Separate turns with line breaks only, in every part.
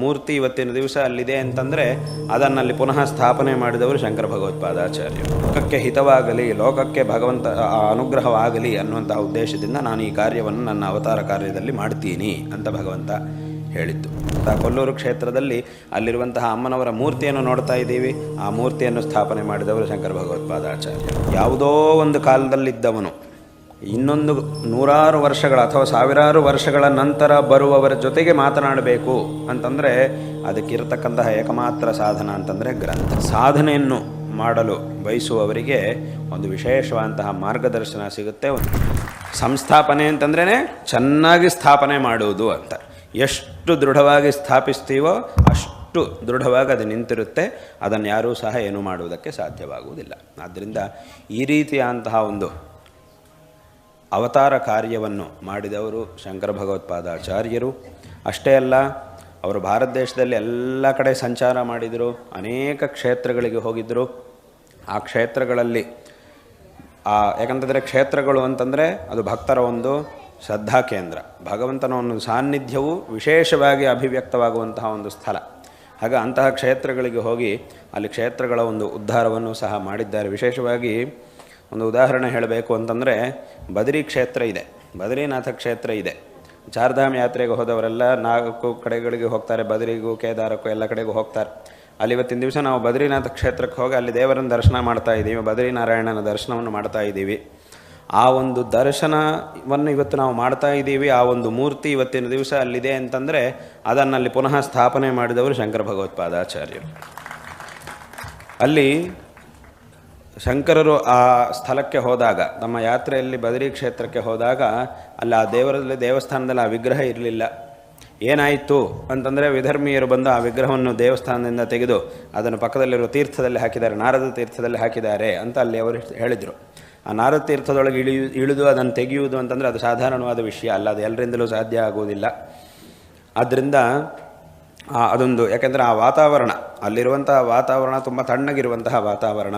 ಮೂರ್ತಿ ಇವತ್ತಿನ ದಿವಸ ಅಲ್ಲಿದೆ ಅಂತಂದರೆ ಅದನ್ನಲ್ಲಿ ಪುನಃ ಸ್ಥಾಪನೆ ಮಾಡಿದವರು ಶಂಕರ ಭಗವತ್ಪಾದಾಚಾರ್ಯರು. ಲೋಕಕ್ಕೆ ಹಿತವಾಗಲಿ, ಲೋಕಕ್ಕೆ ಭಗವಂತ ಅನುಗ್ರಹವಾಗಲಿ ಅನ್ನುವಂತಹ ಉದ್ದೇಶದಿಂದ ನಾನು ಈ ಕಾರ್ಯವನ್ನು ನನ್ನ ಅವತಾರ ಕಾರ್ಯದಲ್ಲಿ ಮಾಡ್ತೀನಿ ಅಂತ ಭಗವಂತ ಹೇಳಿತ್ತು ಕೊಲ್ಲೂರು ಕ್ಷೇತ್ರದಲ್ಲಿ ಅಲ್ಲಿರುವಂತಹ ಅಮ್ಮನವರ ಮೂರ್ತಿಯನ್ನು ನೋಡ್ತಾ ಇದ್ದೀವಿ. ಆ ಮೂರ್ತಿಯನ್ನು ಸ್ಥಾಪನೆ ಮಾಡಿದವರು ಶಂಕರ ಭಗವತ್ಪಾದಾಚಾರ್ಯರು. ಯಾವುದೋ ಒಂದು ಕಾಲದಲ್ಲಿದ್ದವನು. ಇನ್ನೊಂದು ನೂರಾರು ವರ್ಷಗಳ ಅಥವಾ ಸಾವಿರಾರು ವರ್ಷಗಳ ನಂತರ ಬರುವವರ ಜೊತೆಗೆ ಮಾತನಾಡಬೇಕು ಅಂತಂದರೆ ಅದಕ್ಕಿರತಕ್ಕಂತಹ ಏಕಮಾತ್ರ ಸಾಧನ ಅಂತಂದರೆ ಗ್ರಂಥ. ಸಾಧನೆಯನ್ನು ಮಾಡಲು ಬಯಸುವವರಿಗೆ ಒಂದು ವಿಶೇಷವಾದಂತಹ ಮಾರ್ಗದರ್ಶನ ಸಿಗುತ್ತೆ. ಒಂದು ಸಂಸ್ಥಾಪನೆ ಅಂತಂದ್ರೇ ಚೆನ್ನಾಗಿ ಸ್ಥಾಪನೆ ಮಾಡುವುದು ಅಂತ. ಎಷ್ಟು ದೃಢವಾಗಿ ಸ್ಥಾಪಿಸ್ತೀವೋ ಅಷ್ಟು ದೃಢವಾಗಿ ಅದು ನಿಂತಿರುತ್ತೆ. ಅದನ್ನು ಯಾರೂ ಸಹ ಏನು ಮಾಡುವುದಕ್ಕೆ ಸಾಧ್ಯವಾಗುವುದಿಲ್ಲ. ಆದ್ದರಿಂದ ಈ ರೀತಿಯಾದಂತಹ ಒಂದು ಅವತಾರ ಕಾರ್ಯವನ್ನು ಮಾಡಿದವರು ಶಂಕರ ಭಗವತ್ಪಾದಾಚಾರ್ಯರು. ಅಷ್ಟೇ ಅಲ್ಲ, ಅವರು ಭಾರತ ದೇಶದಲ್ಲಿ ಎಲ್ಲ ಕಡೆ ಸಂಚಾರ ಮಾಡಿದರು, ಅನೇಕ ಕ್ಷೇತ್ರಗಳಿಗೆ ಹೋಗಿದ್ದರು ಆ ಕ್ಷೇತ್ರಗಳಲ್ಲಿ, ಆ ಯಾಕಂತಂದರೆ ಕ್ಷೇತ್ರಗಳು ಅಂತಂದರೆ ಅದು ಭಕ್ತರ ಒಂದು ಶ್ರದ್ಧಾ ಕೇಂದ್ರ. ಭಗವಂತನ ಒಂದು ಸಾನ್ನಿಧ್ಯವು ವಿಶೇಷವಾಗಿ ಅಭಿವ್ಯಕ್ತವಾಗುವಂತಹ ಒಂದು ಸ್ಥಳ. ಹಾಗೆ ಅಂತಹ ಕ್ಷೇತ್ರಗಳಿಗೆ ಹೋಗಿ ಅಲ್ಲಿ ಕ್ಷೇತ್ರಗಳ ಒಂದು ಉದ್ಧಾರವನ್ನು ಸಹ ಮಾಡಿದ್ದಾರೆ. ವಿಶೇಷವಾಗಿ ಒಂದು ಉದಾಹರಣೆ ಹೇಳಬೇಕು ಅಂತಂದರೆ ಬದರಿ ಕ್ಷೇತ್ರ ಇದೆ, ಬದರಿನಾಥ ಕ್ಷೇತ್ರ ಇದೆ. ಚಾರ್ಧಾಮ್ ಯಾತ್ರೆಗೆ ಹೋದವರೆಲ್ಲ ನಾಲ್ಕು ಕಡೆಗಳಿಗೆ ಹೋಗ್ತಾರೆ, ಬದರಿಗೂ, ಕೇದಾರಕ್ಕೂ ಎಲ್ಲ ಕಡೆಗೂ ಹೋಗ್ತಾರೆ. ಅಲ್ಲಿ ಇವತ್ತಿನ ದಿವಸ ನಾವು ಬದರಿನಾಥ ಕ್ಷೇತ್ರಕ್ಕೆ ಹೋಗಿ ಅಲ್ಲಿ ದೇವರನ್ನು ದರ್ಶನ ಮಾಡ್ತಾ ಇದ್ದೀವಿ, ಬದರಿನಾರಾಯಣನ ದರ್ಶನವನ್ನು ಮಾಡ್ತಾ ಇದ್ದೀವಿ. ಆ ಒಂದು ದರ್ಶನವನ್ನು ಇವತ್ತು ನಾವು ಮಾಡ್ತಾ ಇದ್ದೀವಿ, ಆ ಒಂದು ಮೂರ್ತಿ ಇವತ್ತಿನ ದಿವಸ ಅಲ್ಲಿದೆ ಅಂತಂದರೆ ಅದನ್ನಲ್ಲಿ ಪುನಃ ಸ್ಥಾಪನೆ ಮಾಡಿದವರು ಶಂಕರ ಭಗವತ್ಪಾದಾಚಾರ್ಯರು. ಅಲ್ಲಿ ಶಂಕರರು ಆ ಸ್ಥಳಕ್ಕೆ ಹೋದಾಗ, ತಮ್ಮ ಯಾತ್ರೆಯಲ್ಲಿ ಬದರಿ ಕ್ಷೇತ್ರಕ್ಕೆ ಹೋದಾಗ, ಅಲ್ಲಿ ಆ ದೇವರಲ್ಲಿ ದೇವಸ್ಥಾನದಲ್ಲಿ ಆ ವಿಗ್ರಹ ಇರಲಿಲ್ಲ. ಏನಾಯಿತು ಅಂತಂದರೆ ವಿಧರ್ಮೀಯರು ಬಂದು ಆ ವಿಗ್ರಹವನ್ನು ದೇವಸ್ಥಾನದಿಂದ ತೆಗೆದು ಅದನ್ನು ಪಕ್ಕದಲ್ಲಿರುವ ತೀರ್ಥದಲ್ಲಿ ಹಾಕಿದ್ದಾರೆ, ನಾರದ ತೀರ್ಥದಲ್ಲಿ ಹಾಕಿದ್ದಾರೆ ಅಂತ ಅಲ್ಲಿ ಅವರು ಹೇಳಿದರು. ಆ ನಾರದ ತೀರ್ಥದೊಳಗೆ ಇಳಿಯು ಇಳಿದು ಅದನ್ನು ತೆಗೆಯುವುದು ಅಂತಂದರೆ ಅದು ಸಾಧಾರಣವಾದ ವಿಷಯ ಅಲ್ಲ, ಅದು ಎಲ್ಲರಿಂದಲೂ ಸಾಧ್ಯ ಆಗುವುದಿಲ್ಲ. ಆದ್ದರಿಂದ ಅದೊಂದು, ಯಾಕೆಂದರೆ ಆ ವಾತಾವರಣ, ಅಲ್ಲಿರುವಂತಹ ವಾತಾವರಣ ತುಂಬ ತಣ್ಣಗಿರುವಂತಹ ವಾತಾವರಣ.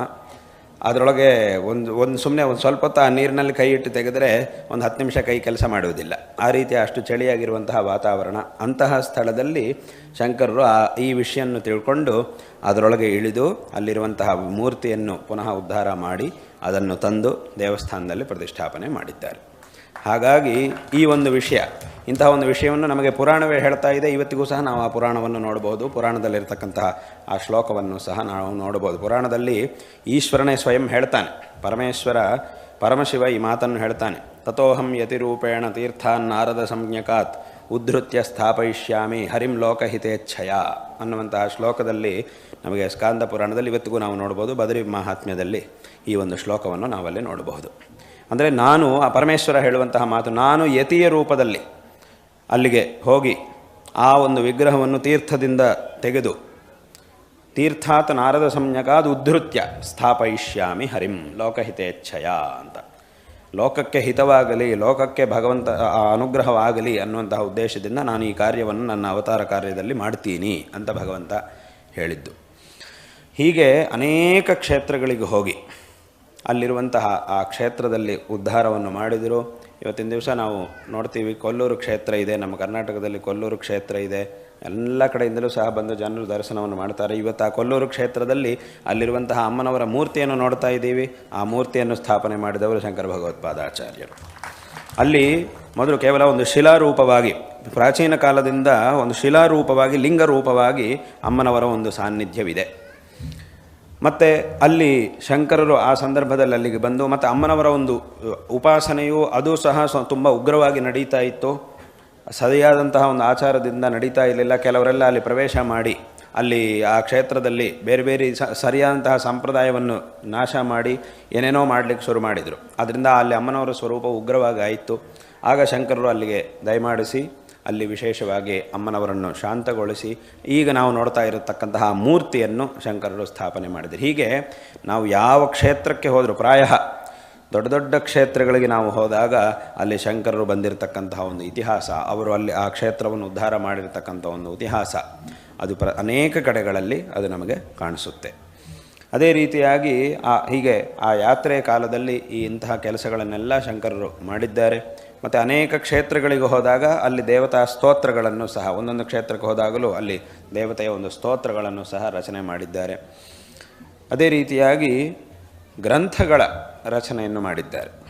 ಅದರೊಳಗೆ ಒಂದು ಒಂದು ಸುಮ್ಮನೆ ಒಂದು ಸ್ವಲ್ಪ ಹೊತ್ತು ಆ ನೀರಿನಲ್ಲಿ ಕೈ ಇಟ್ಟು ತೆಗೆದರೆ ಒಂದು ಹತ್ತು ನಿಮಿಷ ಕೈ ಕೆಲಸ ಮಾಡುವುದಿಲ್ಲ. ಆ ರೀತಿ ಅಷ್ಟು ಚಳಿಯಾಗಿರುವಂತಹ ವಾತಾವರಣ. ಅಂತಹ ಸ್ಥಳದಲ್ಲಿ ಶಂಕರರು ಆ, ಈ ವಿಷಯವನ್ನು ತಿಳ್ಕೊಂಡು ಅದರೊಳಗೆ ಇಳಿದು ಅಲ್ಲಿರುವಂತಹ ಮೂರ್ತಿಯನ್ನು ಪುನಃ ಉದ್ಧಾರ ಮಾಡಿ ಅದನ್ನು ತಂದು ದೇವಸ್ಥಾನದಲ್ಲಿ ಪ್ರತಿಷ್ಠಾಪನೆ ಮಾಡಿದ್ದಾರೆ. ಹಾಗಾಗಿ ಈ ಒಂದು ವಿಷಯ ಇಂತಹ ಒಂದು ವಿಷಯವನ್ನು ನಮಗೆ ಪುರಾಣವೇ ಹೇಳ್ತಾ ಇದೆ. ಇವತ್ತಿಗೂ ಸಹ ನಾವು ಆ ಪುರಾಣವನ್ನು ನೋಡಬಹುದು. ಪುರಾಣದಲ್ಲಿರ್ತಕ್ಕಂತಹ ಆ ಶ್ಲೋಕವನ್ನು ಸಹ ನಾವು ನೋಡಬಹುದು. ಪುರಾಣದಲ್ಲಿ ಈಶ್ವರನೇ ಸ್ವಯಂ ಹೇಳ್ತಾನೆ. ಪರಮೇಶ್ವರ, ಪರಮಶಿವ ಈ ಮಾತನ್ನು ಹೇಳ್ತಾನೆ. ತಥೋಹಂ ಯತಿರೂಪೇಣ ತೀರ್ಥಾನ್ ನಾರದ ಸಂಜ್ಞಕಾತ್ ಉದ್ಧೃತ್ಯ ಸ್ಥಾಪಯಿಷ್ಯಾಮಿ ಹರಿಂ ಲೋಕಹಿತೇಚ್ಛಯ ಅನ್ನುವಂತಹ ಶ್ಲೋಕದಲ್ಲಿ ನಮಗೆ ಸ್ಕಾಂದ ಪುರಾಣದಲ್ಲಿ ಇವತ್ತಿಗೂ ನಾವು ನೋಡ್ಬೋದು ಬದರಿ ಮಹಾತ್ಮ್ಯದಲ್ಲಿ ಈ ಒಂದು ಶ್ಲೋಕವನ್ನು ನಾವಲ್ಲಿ ನೋಡಬಹುದು. ಅಂದರೆ ನಾನು ಆ ಪರಮೇಶ್ವರ ಹೇಳುವಂತಹ ಮಾತು, ನಾನು ಯತಿಯ ರೂಪದಲ್ಲಿ ಅಲ್ಲಿಗೆ ಹೋಗಿ ಆ ಒಂದು ವಿಗ್ರಹವನ್ನು ತೀರ್ಥದಿಂದ ತೆಗೆದು ತೀರ್ಥಾತ್ ನಾರದ ಸಂಜ್ಞಕಾದ ಉದ್ಧೃತ್ಯ ಸ್ಥಾಪಯಿಷ್ಯಾಮಿ ಹರಿಂ ಲೋಕಹಿತೇಚ್ಛಯ ಅಂತ. ಲೋಕಕ್ಕೆ ಹಿತವಾಗಲಿ, ಲೋಕಕ್ಕೆ ಭಗವಂತ ಅನುಗ್ರಹವಾಗಲಿ ಅನ್ನುವಂತಹ ಉದ್ದೇಶದಿಂದ ನಾನು ಈ ಕಾರ್ಯವನ್ನು ನನ್ನ ಅವತಾರ ಕಾರ್ಯದಲ್ಲಿ ಮಾಡ್ತೀನಿ ಅಂತ ಭಗವಂತ ಹೇಳಿದ್ದು. ಹೀಗೆ ಅನೇಕ ಕ್ಷೇತ್ರಗಳಿಗೆ ಹೋಗಿ ಅಲ್ಲಿರುವಂತಹ ಆ ಕ್ಷೇತ್ರದಲ್ಲಿ ಉದ್ಧಾರವನ್ನು ಮಾಡಿದರು. ಇವತ್ತಿನ ದಿವಸ ನಾವು ನೋಡ್ತೀವಿ, ಕೊಲ್ಲೂರು ಕ್ಷೇತ್ರ ಇದೆ, ನಮ್ಮ ಕರ್ನಾಟಕದಲ್ಲಿ ಕೊಲ್ಲೂರು ಕ್ಷೇತ್ರ ಇದೆ. ಎಲ್ಲ ಕಡೆಯಿಂದಲೂ ಸಹ ಬಂದು ಜನರು ದರ್ಶನವನ್ನು ಮಾಡ್ತಾರೆ. ಇವತ್ತು ಆ ಕೊಲ್ಲೂರು ಕ್ಷೇತ್ರದಲ್ಲಿ ಅಲ್ಲಿರುವಂತಹ ಅಮ್ಮನವರ ಮೂರ್ತಿಯನ್ನು ನೋಡ್ತಾ ಇದ್ದೀವಿ. ಆ ಮೂರ್ತಿಯನ್ನು ಸ್ಥಾಪನೆ ಮಾಡಿದವರು ಶಂಕರ ಭಗವತ್ಪಾದಾಚಾರ್ಯರು ಅಲ್ಲಿ ಮೊದಲು ಕೇವಲ ಒಂದು ಶಿಲಾರೂಪವಾಗಿ, ಪ್ರಾಚೀನ ಕಾಲದಿಂದ ಒಂದು ಶಿಲಾರೂಪವಾಗಿ, ಲಿಂಗರೂಪವಾಗಿ ಅಮ್ಮನವರ ಒಂದು ಸಾನ್ನಿಧ್ಯವಿದೆ. ಮತ್ತು ಅಲ್ಲಿ ಶಂಕರರು ಆ ಸಂದರ್ಭದಲ್ಲಿ ಅಲ್ಲಿಗೆ ಬಂದು ಮತ್ತು ಅಮ್ಮನವರ ಒಂದು ಉಪಾಸನೆಯು ಅದು ಸಹ ತುಂಬ ಉಗ್ರವಾಗಿ ನಡೀತಾ ಇತ್ತು. ಸರಿಯಾದಂತಹ ಒಂದು ಆಚಾರದಿಂದ ನಡೀತಾ ಇರಲಿಲ್ಲ. ಕೆಲವರೆಲ್ಲ ಅಲ್ಲಿ ಪ್ರವೇಶ ಮಾಡಿ ಅಲ್ಲಿ ಆ ಕ್ಷೇತ್ರದಲ್ಲಿ ಬೇರೆ ಬೇರೆ ಸರಿಯಾದಂತಹ ಸಂಪ್ರದಾಯವನ್ನು ನಾಶ ಮಾಡಿ ಏನೇನೋ ಮಾಡಲಿಕ್ಕೆ ಶುರು ಮಾಡಿದರು. ಅದರಿಂದ ಅಲ್ಲಿ ಅಮ್ಮನವರ ಸ್ವರೂಪ ಉಗ್ರವಾಗಿ ಆಯಿತು. ಆಗ ಶಂಕರರು ಅಲ್ಲಿಗೆ ದಯಮಾಡಿಸಿ ಅಲ್ಲಿ ವಿಶೇಷವಾಗಿ ಅಮ್ಮನವರನ್ನು ಶಾಂತಗೊಳಿಸಿ ಈಗ ನಾವು ನೋಡ್ತಾ ಇರತಕ್ಕಂತಹ ಮೂರ್ತಿಯನ್ನು ಶಂಕರರು ಸ್ಥಾಪನೆ ಮಾಡಿದರು. ಹೀಗೆ ನಾವು ಯಾವ ಕ್ಷೇತ್ರಕ್ಕೆ ಹೋದರೂ ಪ್ರಾಯ ದೊಡ್ಡ ದೊಡ್ಡ ಕ್ಷೇತ್ರಗಳಿಗೆ ನಾವು ಹೋದಾಗ ಅಲ್ಲಿ ಶಂಕರರು ಬಂದಿರತಕ್ಕಂತಹ ಒಂದು ಇತಿಹಾಸ, ಅವರು ಅಲ್ಲಿ ಆ ಕ್ಷೇತ್ರವನ್ನು ಉದ್ಧಾರ ಮಾಡಿರತಕ್ಕಂಥ ಒಂದು ಇತಿಹಾಸ ಅದು ಪ್ರ ಅನೇಕ ಕಡೆಗಳಲ್ಲಿ ಅದು ನಮಗೆ ಕಾಣಿಸುತ್ತೆ. ಅದೇ ರೀತಿಯಾಗಿ ಆ ಹೀಗೆ ಆ ಯಾತ್ರೆಯ ಕಾಲದಲ್ಲಿ ಈ ಇಂತಹ ಕೆಲಸಗಳನ್ನೆಲ್ಲ ಶಂಕರರು ಮಾಡಿದ್ದಾರೆ. ಮತ್ತು ಅನೇಕ ಕ್ಷೇತ್ರಗಳಿಗೆ ಹೋದಾಗ ಅಲ್ಲಿ ದೇವತಾ ಸ್ತೋತ್ರಗಳನ್ನು ಸಹ, ಒಂದೊಂದು ಕ್ಷೇತ್ರಕ್ಕೆ ಹೋದಾಗಲೂ ಅಲ್ಲಿ ದೇವತೆಯ ಒಂದು ಸ್ತೋತ್ರಗಳನ್ನು ಸಹ ರಚನೆ ಮಾಡಿದ್ದಾರೆ. ಅದೇ ರೀತಿಯಾಗಿ ಗ್ರಂಥಗಳ ರಚನೆಯನ್ನು ಮಾಡಿದ್ದಾರೆ.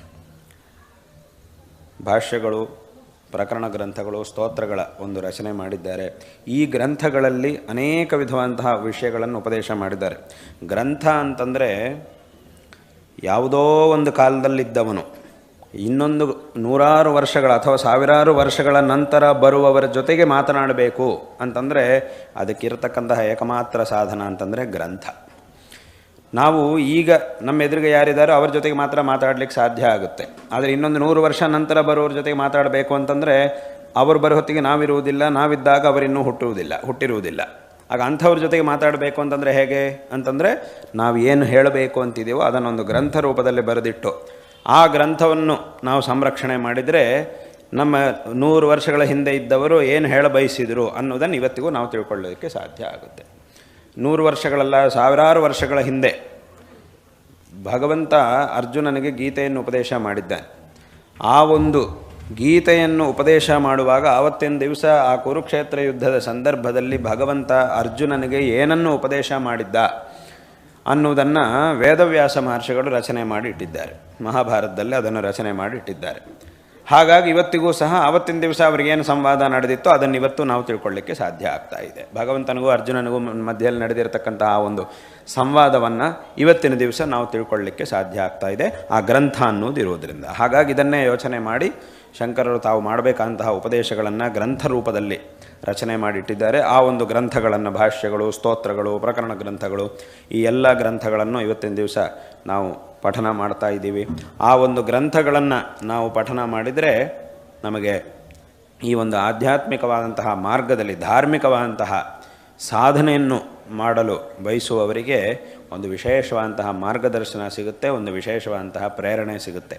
ಭಾಷ್ಯಗಳು, ಪ್ರಕರಣ ಗ್ರಂಥಗಳು, ಸ್ತೋತ್ರಗಳ ಒಂದು ರಚನೆ ಮಾಡಿದ್ದಾರೆ. ಈ ಗ್ರಂಥಗಳಲ್ಲಿ ಅನೇಕ ವಿಧವಾದಂತಹ ವಿಷಯಗಳನ್ನು ಉಪದೇಶ ಮಾಡಿದ್ದಾರೆ. ಗ್ರಂಥ ಅಂತಂದರೆ ಯಾವುದೋ ಒಂದು ಕಾಲದಲ್ಲಿದ್ದವನು ಇನ್ನೊಂದು ನೂರಾರು ವರ್ಷಗಳ ಅಥವಾ ಸಾವಿರಾರು ವರ್ಷಗಳ ನಂತರ ಬರುವವರ ಜೊತೆಗೆ ಮಾತನಾಡಬೇಕು ಅಂತಂದರೆ ಅದಕ್ಕಿರತಕ್ಕಂತಹ ಏಕಮಾತ್ರ ಸಾಧನ ಅಂತಂದರೆ ಗ್ರಂಥ. ನಾವು ಈಗ ನಮ್ಮ ಎದುರಿಗೆ ಯಾರಿದ್ದಾರೋ ಅವ್ರ ಜೊತೆಗೆ ಮಾತ್ರ ಮಾತಾಡಲಿಕ್ಕೆ ಸಾಧ್ಯ ಆಗುತ್ತೆ. ಆದರೆ ಇನ್ನೊಂದು ನೂರು ವರ್ಷ ನಂತರ ಬರೋವ್ರ ಜೊತೆಗೆ ಮಾತಾಡಬೇಕು ಅಂತಂದರೆ ಅವರು ಬರೋ ಹೊತ್ತಿಗೆ ನಾವಿರುವುದಿಲ್ಲ, ನಾವಿದ್ದಾಗ ಅವರಿನ್ನೂ ಹುಟ್ಟುವುದಿಲ್ಲ, ಹುಟ್ಟಿರುವುದಿಲ್ಲ. ಆಗ ಅಂಥವ್ರ ಜೊತೆಗೆ ಮಾತಾಡಬೇಕು ಅಂತಂದರೆ ಹೇಗೆ? ಅಂತಂದರೆ ನಾವು ಏನು ಹೇಳಬೇಕು ಅಂತಿದ್ದೀವೋ ಅದನ್ನೊಂದು ಗ್ರಂಥ ರೂಪದಲ್ಲಿ ಬರೆದಿಟ್ಟು ಆ ಗ್ರಂಥವನ್ನು ನಾವು ಸಂರಕ್ಷಣೆ ಮಾಡಿದರೆ ನಮ್ಮ ನೂರು ವರ್ಷಗಳ ಹಿಂದೆ ಇದ್ದವರು ಏನು ಹೇಳಬಯಸಿದರು ಅನ್ನೋದನ್ನು ಇವತ್ತಿಗೂ ನಾವು ತಿಳ್ಕೊಳ್ಳೋದಕ್ಕೆ ಸಾಧ್ಯ ಆಗುತ್ತೆ. ನೂರು ವರ್ಷಗಳಲ್ಲ, ಸಾವಿರಾರು ವರ್ಷಗಳ ಹಿಂದೆ ಭಗವಂತ ಅರ್ಜುನನಿಗೆ ಗೀತೆಯನ್ನು ಉಪದೇಶ ಮಾಡಿದ್ದಾನೆ. ಆ ಒಂದು ಗೀತೆಯನ್ನು ಉಪದೇಶ ಮಾಡುವಾಗ ಆವತ್ತಿನ ದಿವಸ ಆ ಕುರುಕ್ಷೇತ್ರ ಯುದ್ಧದ ಸಂದರ್ಭದಲ್ಲಿ ಭಗವಂತ ಅರ್ಜುನನಿಗೆ ಏನನ್ನು ಉಪದೇಶ ಮಾಡಿದ್ದ? ಅನ್ನುವುದನ್ನು ವೇದವ್ಯಾಸ ಮಹರ್ಷಿಗಳು ರಚನೆ ಮಾಡಿ ಇಟ್ಟಿದ್ದಾರೆ. ಮಹಾಭಾರತದಲ್ಲಿ ಅದನ್ನು ರಚನೆ ಮಾಡಿ ಇಟ್ಟಿದ್ದಾರೆ. ಹಾಗಾಗಿ ಇವತ್ತಿಗೂ ಸಹ ಆವತ್ತಿನ ದಿವಸ ಅವರಿಗೇನು ಸಂವಾದ ನಡೆದಿತ್ತೋ ಅದನ್ನು ಇವತ್ತು ನಾವು ತಿಳ್ಕೊಳ್ಳಿಕ್ಕೆ ಸಾಧ್ಯ ಆಗ್ತಾ ಇದೆ. ಭಗವಂತನಿಗೂ ಅರ್ಜುನನಿಗೂ ಮಧ್ಯದಲ್ಲಿ ಆ ಒಂದು ಸಂವಾದವನ್ನು ಇವತ್ತಿನ ದಿವಸ ನಾವು ತಿಳ್ಕೊಳ್ಳಿಕ್ಕೆ ಸಾಧ್ಯ ಆಗ್ತಾ ಇದೆ. ಆ ಗ್ರಂಥ ಅನ್ನೋದು ಇರೋದರಿಂದ. ಹಾಗಾಗಿ ಇದನ್ನೇ ಯೋಚನೆ ಮಾಡಿ ಶಂಕರರು ತಾವು ಮಾಡಬೇಕಂತಹ ಉಪದೇಶಗಳನ್ನು ಗ್ರಂಥ ರೂಪದಲ್ಲಿ ರಚನೆ ಮಾಡಿಟ್ಟಿದ್ದಾರೆ. ಆ ಒಂದು ಗ್ರಂಥಗಳನ್ನು, ಭಾಷ್ಯಗಳು, ಸ್ತೋತ್ರಗಳು, ಪ್ರಕರಣ ಗ್ರಂಥಗಳು, ಈ ಎಲ್ಲ ಗ್ರಂಥಗಳನ್ನು ಇವತ್ತಿನ ದಿವಸ ನಾವು ಪಠನ ಮಾಡ್ತಾ ಇದ್ದೀವಿ. ಆ ಒಂದು ಗ್ರಂಥಗಳನ್ನು ನಾವು ಪಠನ ಮಾಡಿದರೆ ನಮಗೆ ಈ ಒಂದು ಆಧ್ಯಾತ್ಮಿಕವಾದಂತಹ ಮಾರ್ಗದಲ್ಲಿ ಧಾರ್ಮಿಕವಾದಂತಹ ಸಾಧನೆಯನ್ನು ಮಾಡಲು ಬಯಸುವವರಿಗೆ ಒಂದು ವಿಶೇಷವಾದಂತಹ ಮಾರ್ಗದರ್ಶನ ಸಿಗುತ್ತೆ, ಒಂದು ವಿಶೇಷವಾದಂತಹ ಪ್ರೇರಣೆ ಸಿಗುತ್ತೆ.